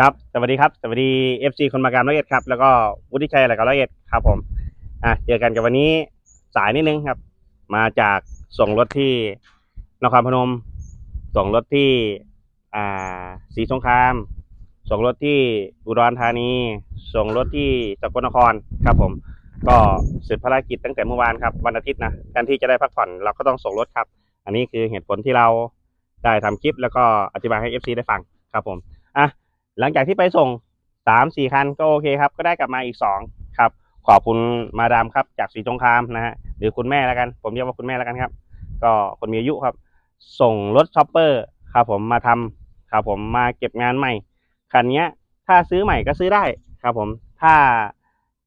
ครับ สวัสดีครับ สวัสดี FC คนมาการร้อยเอ็ดครับ แล้วก็วุฒิชัยอะไรกับร้อยเอ็ดครับผม อะ เจอกันกับวันนี้สายนิดนึงครับ มาจากส่งรถที่นครพนม ส่งรถที่ อ่าศรีสงคราม ส่งรถที่อุดรธานี ส่งรถที่สกลนครครับผม ก็เสร็จภารกิจตั้งแต่เมื่อวานครับ วันอาทิตย์นะแทนที่จะได้พักผ่อนเราก็ต้องส่งรถครับ อันนี้คือเหตุผลที่เราได้ทำคลิปแล้วก็อธิบายให้ FC ได้ฟังครับผม อะ หลังจากที่ไปส่งสามสี่คันก็โอเคครับ ก็ได้กลับมาอีกสองครับ ขอบคุณมาดามครับ จากสีสงคามนะฮะหรือคุณแม่แล้วกัน ผมเรียกว่าคุณแม่แล้วกันครับ ก็คนมีอายุครับ ส่งรถช็อปเปอร์ครับผมมาทำครับผมมาเก็บงานใหม่คันเนี้ยถ้าซื้อใหม่ก็ซื้อได้ครับผมถ้า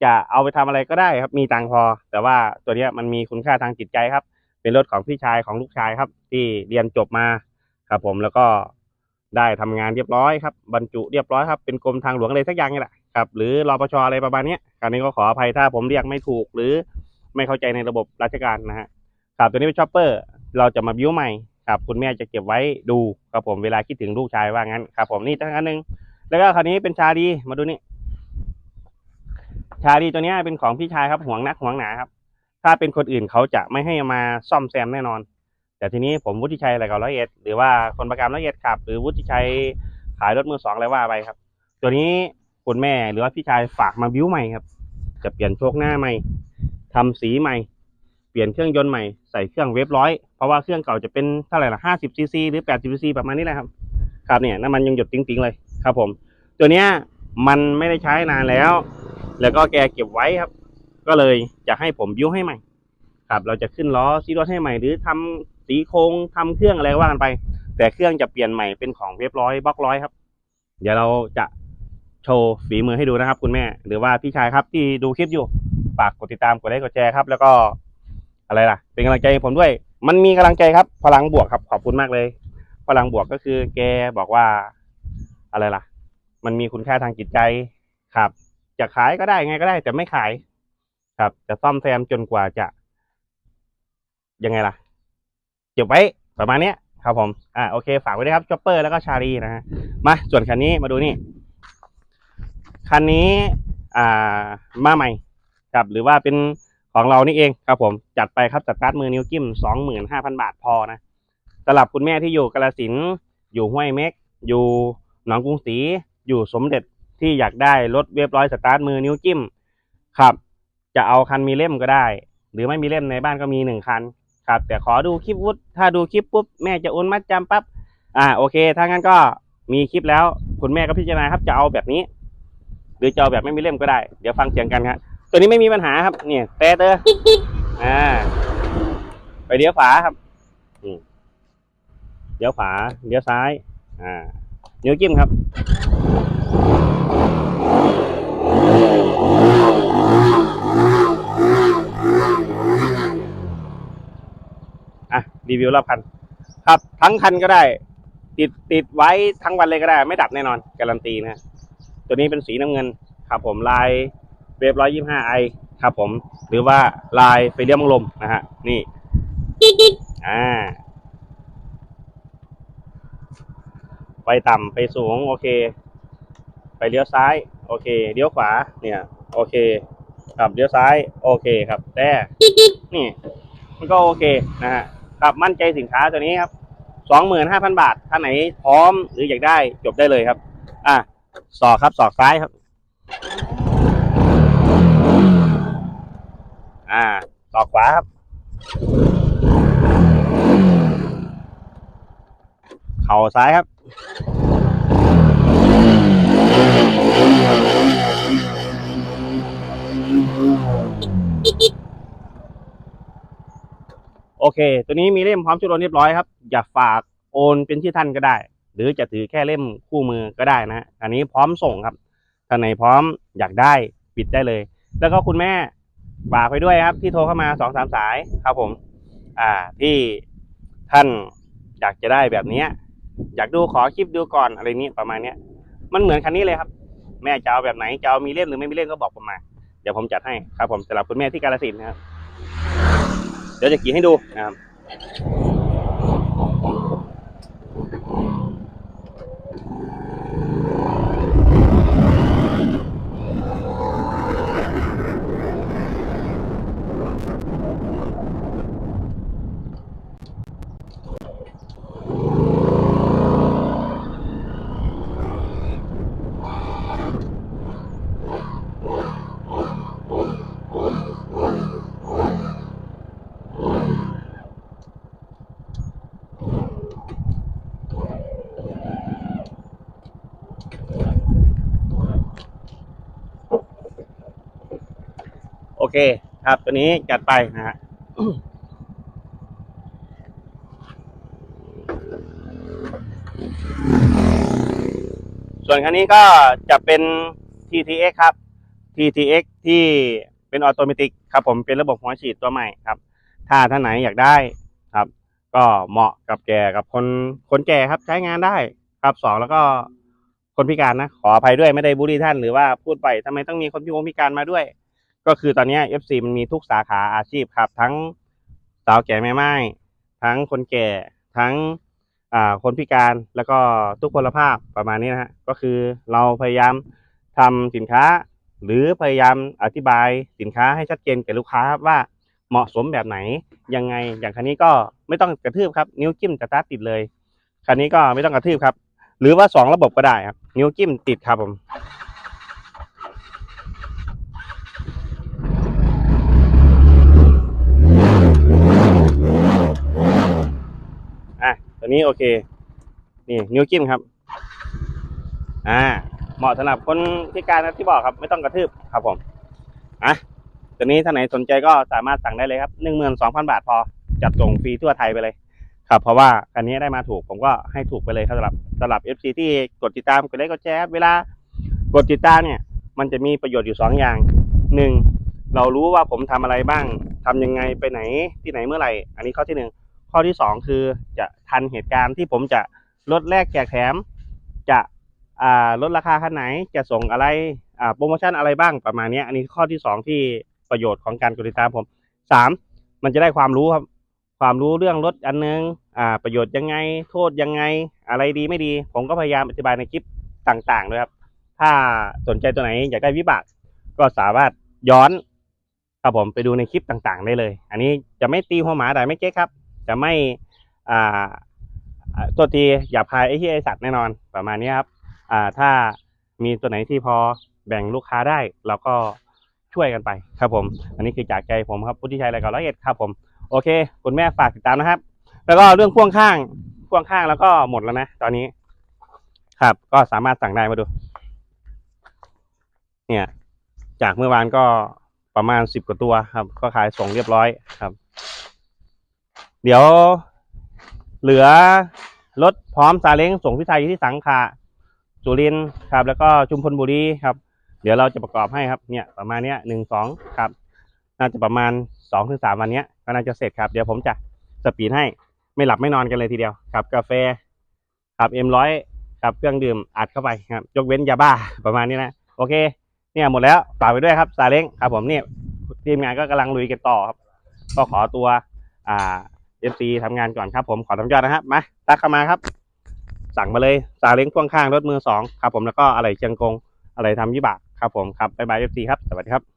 จะเอาไปทำอะไรก็ได้ครับมีตังพอ แต่ว่าตัวเนี้ยมันมีคุณค่าทางจิตใจครับ เป็นรถของพี่ชายของลูกชายครับ ที่เรียนจบมาครับผมแล้วก็ ได้ทำงานเรียบร้อยครับบรรจุเรียบร้อยครับเป็นกรมทางหลวงอะไรสักอย่างนี่แหละครับหรือรอปชอะไรประมาณนี้คราวนี้ก็ขออภัยถ้าผมเรียกไม่ถูกหรือไม่เข้าใจในระบบราชการนะฮะครับตัวนี้เป็นชอปเปอร์เราจะมาบิ้วใหม่ครับคุณแม่จะเก็บไว้ดูครับผมเวลาคิดถึงลูกชายว่างั้นครับผมนี่ตั้งอันหนึง แล้วก็คราวนี้เป็นชาดีมาดูนี่ชาดีตัวนี้เป็นของพี่ชายครับห่วงนักห่วงหนาครับ ถ้าเป็นคนอื่นเขาจะไม่ให้มาซ่อมแซมแน่นอน แต่ทีนี้ผมวุฒิชัยอะไรกับร้อยเอ็ดหรือว่าคนประกันร้อยเอ็ดขับ หรือวุฒิชัยขายรถมือสองอะไรว่าไปครับ ตัวนี้คุณแม่หรือว่าพี่ชายฝากมาบิ้วใหม่ครับ จะเปลี่ยนโชคหน้าใหม่ทำสีใหม่ เปลี่ยนเครื่องยนต์ใหม่ใส่เครื่องเวฟร้อยเพราะว่าเครื่องเก่าจะเป็นเท่าไหร่ละห้าสิบซีซีหรือแปดสิบซีซีประมาณนี้แหละครับ ครับเนี่ยน้ำมันยังหยดติ้งๆเลยครับ ผม ตัวเนี้ยมันไม่ได้ใช้นานแล้ว แล้วก็แกเก็บไว้ครับ ก็เลยจะให้ผมบิ้วให้ใหม่ ครับ เราจะขึ้นล้อซีรถให้ใหม่หรือทำ สีโครงทำเครื่องอะไรก็ว่ากันไป แต่เครื่องจะเปลี่ยนใหม่เป็นของเว็บร้อยบล็อกร้อยครับ เดี๋ยวเราจะโชว์ฝีมือให้ดูนะครับ คุณแม่ หรือว่าพี่ชายครับที่ดูคลิปอยู่ฝากกดติดตามกดไลค์กดแชร์ครับ แล้วก็อะไรล่ะ เป็นกำลังใจให้ผมด้วย มันมีกำลังใจครับ พลังบวกครับขอบคุณมากเลย พลังบวกก็คือแกบอกว่าอะไรล่ะ มันมีคุณค่าทางจิตใจครับ จะขายก็ได้ไงก็ได้แต่ไม่ขาย ครับจะซ่อมแซมจนกว่าจะยังไงล่ะ เก็บไว้ประมาณเนี้ยครับผมอ่าโอเคฝากไว้ด้วยครับชอปเปอร์แล้วก็ชาลีนะฮะมาส่วนคันนี้มาดูนี่ คันนี้อ่ามาใหม่ครับหรือว่าเป็นของเรานี่เองครับผมจัดไปครับสตาร์ทมือนิ้วจิ้มสองหมื่นห้าพันบาทพอนะสำหรับคุณแม่ที่อยู่กาลสินอยู่ห้วยเม็ก อยู่หนองกรุงศรีอยู่สมเด็จที่อยากได้รถเรียบร้อยสตาร์ทมือนิ้วจิ้มครับ จะเอาคันมีเล่มก็ได้ หรือไม่มีเล่มในบ้านก็มีหนึ่งคัน ครับ แต่ขอดูคลิปวุฒิถ้าดูคลิปปุ๊บแม่จะโอนมัดจำปั๊บอ่าโอเค ถ้างั้นก็มีคลิปแล้ว คุณแม่ก็พิจารณาครับจะเอาแบบนี้ หรือจะเอาแบบไม่มีเล่มก็ได้ เดี๋ยวฟังเสียงกันครับตัวนี้ไม่มีปัญหาครับเนี่ยแต่เตอร์อ่า ไปเลี้ยวขวาครับเลี้ยวขวาเลี้ยวซ้าย อ่า นิ้วจิ้มครับ อะ รีวิวรอบคัน ครับทั้งคันก็ได้ ติดติดไว้ทั้งวันเลยก็ได้ ไม่ดับแน่นอนการันตีนะตัวนี้เป็นสีน้ำเงินครับผมลายเวฟร้อยยี่ห้าไอครับผม หรือว่าลายไฟเลี้ยมงลมนะฮะนี่อ่าไปต่ำไปสูงโอเค ไปเลี้ยวซ้าย โอเคเลี้ยวขวาเนี่ย โอเคครับเลี้ยวซ้าย โอเคครับแต่นี่มันก็โอเคนะฮะ ครับมั่นใจสินค้าตัวนี้ครับสองหมื่นห้าพันบาทท่านไหนพร้อมหรืออยากได้จบได้เลยครับ อะศอกครับศอกซ้ายครับ อ่าศอกขวาครับ เข่าซ้ายครับ โอเค ตัวนี้มีเล่มพร้อมชุดโอนเรียบร้อยครับ อยากฝากโอนเป็นชื่อท่านก็ได้ หรือจะถือแค่เล่มคู่มือก็ได้นะ อันนี้พร้อมส่งครับท่านไหนพร้อมอยากได้ปิดได้เลย แล้วก็คุณแม่ฝากไปด้วยครับ ที่โทรเข้ามาสองสามสายครับผม อ่าที่ท่านอยากจะได้แบบเนี้ย อยากดูขอคลิปดูก่อนอะไรนี้ประมาณเนี้ย มันเหมือนคันนี้เลยครับ แม่จะเอาแบบไหนจะเอามีเล่มหรือไม่มีเล่มก็บอกผมมา เดี๋ยวผมจัดให้ครับผมสำหรับคุณแม่ที่กาลสินนะครับ เดี๋ยวจะขี่ให้ดูนะครับ เคครับ ตัวนี้จัดไปนะฮะส่วนคันนี้ก็จะเป็น TTX ครับ TTX ที่เป็นออโตเมติกครับผมเป็นระบบหัวฉีดตัวใหม่ครับ ถ้าท่านไหนอยากได้ครับ ก็เหมาะกับแก่กับคนคนแก่ครับใช้งานได้ครับสองแล้วก็คนพิการนะ ขออภัยด้วยไม่ได้บูลลี่ท่านหรือว่าพูดไปทำไมต้องมีคนพิการมาด้วย ก็คือตอนนี้ย FC มันมีทุกสาขาอาชีพครับ ทั้งสาวแก่แม่ไม้ทั้งคนแก่ทั้งอ่าคนพิการแล้วก็ทุกพลภาพประมาณนี้นะฮะก็คือเราพยายามทำสินค้า หรือพยายามอธิบายสินค้าให้ชัดเจนแก่ลูกค้าครับว่าเหมาะสมแบบไหนยังไงอย่างคันนี้ก็ไม่ต้องกระทืบครับ นิ้วจิ้มสตาร์ทติดเลยคันนี้ก็ไม่ต้องกระทืบครับ หรือว่าสองระบบก็ได้ครับ นิ้วจิ้มติดครับผม อะ ตัวนี้โอเค นี่นิ้วจิ้มครับ อ่า เหมาะสำหรับคนพิการนะที่บอกครับ ไม่ต้องกระทืบครับผมอะตัวนี้ถ้าไหนสนใจก็สามารถสั่งได้เลยครับหนึ่งหมื่นสองพันบาทพอ จัดส่งฟรีทั่วไทยไปเลย ครับ เพราะว่าอันนี้ได้มาถูกผมก็ให้ถูกไปเลยครับสำหรับสำหรับ FC ที่กดติดตามกดไลค์กดแชร์เวลากดติดตามเนี่ย มันจะมีประโยชน์อยู่สองอย่างหนึ่งเรารู้ว่าผมทำอะไรบ้างทำยังไงไปไหนที่ไหนเมื่อไหร่ อันนี้ข้อที่หนึ่ง ข้อที่สองคือจะทันเหตุการณ์ที่ผมจะลดแลกแจกแถม จะลดราคาคันไหนจะส่งอะไรโปรโมชั่นอะไรบ้างประมาณนี้อันนี้ข้อที่สองที่ประโยชน์ของการกดติดตามผมสามมันจะได้ความรู้ครับความรู้เรื่องรถอันนึงอ่าประโยชน์ยังไง โทษยังไง อะไรดีไม่ดี ผมก็พยายามอธิบายในคลิปต่างๆด้วยครับ ถ้าสนใจตัวไหนอยากได้วิบากก็สามารถย้อนครับผมไปดูในคลิปต่างๆ ได้เลย อันนี้จะไม่ตีหัวหมาได้ไม่เจ๊ครับ จะไม่อ่าตัวทีอย่าพายไอ้ที่ไอสัตว์แน่นอนประมาณนี้ครับอ่าถ้ามีตัวไหนที่พอแบ่งลูกค้าได้เราก็ช่วยกันไปครับผม อันนี้คือจากใจผมครับพุทธิชัยรายการร้อยเอ็ดครับผมโอเค คุณแม่ฝากติดตามนะครับ แล้วก็เรื่องพ่วงข้างพ่วงข้างแล้วก็หมดแล้วนะตอนนี้ ครับ ก็สามารถสั่งได้มาดู เนี่ย จากเมื่อวานก็ประมาณสิบกว่าตัวครับ ก็ขายส่งเรียบร้อยครับ เดี๋ยวเหลือรถพร้อมซาเล้งส่งพิไทยที่สังขะสุรินทร์ครับ แล้วก็ชุมพลบุรีครับ เดี๋ยวเราจะประกอบให้ครับเนี่ยประมาณเนี้ยหนึ่งสองครับ น่าจะประมาณสองถึงสามวันเนี้ยก็น่าจะเสร็จครับ เดี๋ยวผมจะสปีดให้ไม่หลับไม่นอนกันเลยทีเดียวครับ กาแฟครับเอ็มร้อยครับเครื่องดื่มอัดเข้าไปครับ ยกเว้นยาบ้าประมาณนี้นะโอเค เนี่ยหมดแล้วฝากไปด้วยครับซาเล้งครับ ผมเนี่ยทีมงานก็กำลังลุยกันต่อครับ ก็ขอตัวอ่า เอฟซีทำงานก่อนครับผมขอทำยอดนะครับมาตักเข้ามาครับ สั่งมาเลยซาเล้งพ่วงข้างรถมือสองครับผมแล้วก็อะไรเชียงกงอะไรทำยี่บากครับผมครับบ๊ายบายเอฟซีครับสวัสดีครับ